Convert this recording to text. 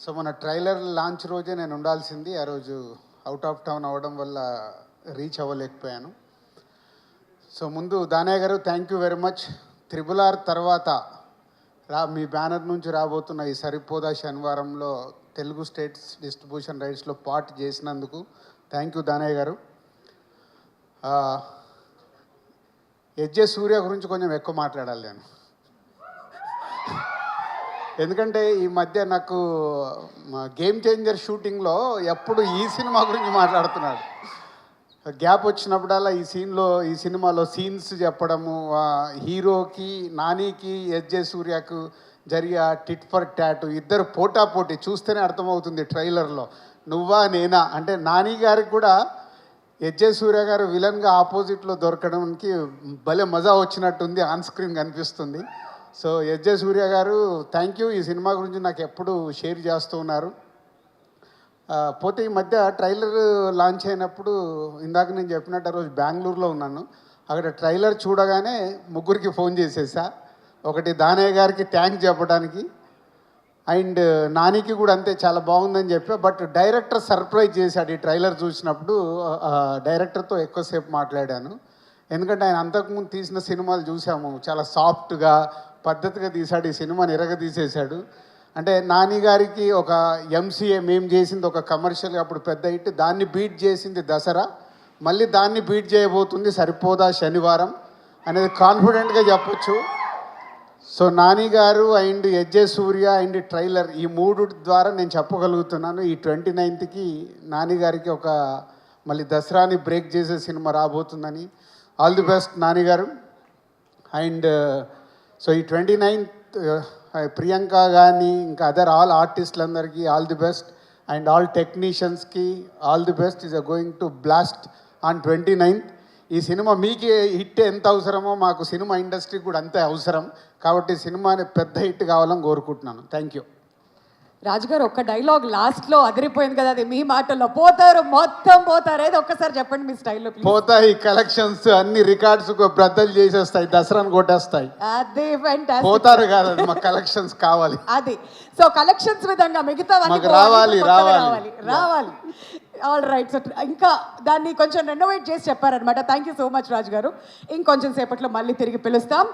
So మన trailer launch రోజే నేను ఉండాల్సింది. ఆ రోజు అవుట్ ఆఫ్ టౌన్ అవ్వడం వల్ల రీచ్ అవ్వలేకపోయాను. సో ముందు దానయ్య గారు thank you very much triple R తర్వాత రా మీ బ్యానర్ నుంచి రాబోతున్న ఈ సరిపోదా శనివారంలో తెలుగు స్టేట్స్ డిస్ట్రిబ్యూషన్ రైట్స్లో పార్ట్ చేసినందుకు థ్యాంక్ యూ దానయ్య గారు. ఆ, ఎజ్జే సూర్య గురించి కొంచెం ఎక్కువ మాట్లాడాలి నేను. ఎందుకంటే ఈ మధ్య నాకు గేమ్ చేంజర్ షూటింగ్లో ఎప్పుడు ఈ సినిమా గురించి మాట్లాడుతున్నాడు. గ్యాప్ వచ్చినప్పుడల్లా ఈ సీన్లో ఈ సినిమాలో సీన్స్ చెప్పడము హీరోకి నానికి ఎస్జే సూర్యకు జరిగే టిట్ ఫర్ ట్యాట్ ఇద్దరు పోటా పోటీ చూస్తేనే అర్థమవుతుంది ట్రైలర్లో. నువ్వా నేనా? అంటే నాని గారికి కూడా ఎస్జే సూర్య గారు విలన్గా ఆపోజిట్లో దొరకడానికి భలే మజా వచ్చినట్టుంది ఆన్ స్క్రీన్ కనిపిస్తుంది. సో ఎస్జే సూర్య గారు థ్యాంక్ యూ ఈ సినిమా గురించి నాకు ఎప్పుడు షేర్ చేస్తూ ఉన్నారు. పోతే ఈ మధ్య ట్రైలర్ లాంచ్ అయినప్పుడు ఇందాక నేను చెప్పినట్టు ఆ రోజు బెంగళూరులో ఉన్నాను. అక్కడ ట్రైలర్ చూడగానే ముగ్గురికి ఫోన్ చేసేసా. ఒకటి దానయ్య గారికి థ్యాంక్స్ చెప్పడానికి. అండ్ నానికి కూడా అంతే చాలా బాగుందని చెప్పా. బట్ డైరెక్టర్ సర్ప్రైజ్ చేశాడు ఈ ట్రైలర్ చూసినప్పుడు. డైరెక్టర్తో ఎక్కువసేపు మాట్లాడాను. ఎందుకంటే ఆయన అంతకుముందు తీసిన సినిమాలు చూసాము. చాలా సాఫ్ట్గా పద్ధతిగా తీశాడు ఈ సినిమాని ఎరగ తీసేశాడు. అంటే నాని గారికి ఒక ఎంసీఏ మేము చేసింది ఒక కమర్షియల్ అప్పుడు పెద్ద హిట్. దాన్ని బీట్ చేసింది దసరా. మళ్ళీ దాన్ని బీట్ చేయబోతుంది సరిపోదా శనివారం అనేది కాన్ఫిడెంట్గా చెప్పొచ్చు. సో నాని గారు and S J Surya and trailer ఈ మూడు ద్వారా నేను చెప్పగలుగుతున్నాను. ఈ ట్వంటీ నైన్త్కి నాని గారికి ఒక మళ్ళీ దసరాని బ్రేక్ చేసే సినిమా రాబోతుందని. ఆల్ ది బెస్ట్ నాని గారు. అండ్ సో ఈ ట్వంటీ నైన్త్ ప్రియాంక కానీ ఇంకా other all ఆర్టిస్టులందరికీ all the best and all టెక్నీషియన్స్కి all the best is going to blast on twenty ninth ఈ సినిమా మీకు హిట్ ఎంత అవసరమో మాకు సినిమా ఇండస్ట్రీ కూడా అంతే అవసరం. కాబట్టి సినిమాని పెద్ద హిట్ కావాలని కోరుకుంటున్నాను. థ్యాంక్ యూ రాజుగారు ఒక్క డైలాగ్ లాస్ట్లో అదిరిపోయింది కదా అది మీ మాటల్లో. పోతారు మొత్తం పోతారు. ఏదో ఒక్కసారి చెప్పండి మీ స్టైల్లో పోతాయి కలెక్షన్స్ అన్ని రికార్డ్స్ బ్రద్దలు చేసేస్తాయి దసరాను కొట్టేస్తాయి. అదే పోతారు కాదు అది మా కలెక్షన్స్ కావాలి. అది. సో కలెక్షన్స్ విధంగా మిగతా రావాలి, రావాలి. రావాలి రావాలి. ఆల్ రైట్ సో ఇంకా దాన్ని కొంచెం రెనోవేట్ చేసి చెప్పారనమాట thank you so much Raju గారు ఇంకొంచెం సేపట్లో మళ్ళీ తిరిగి పిలుస్తాం.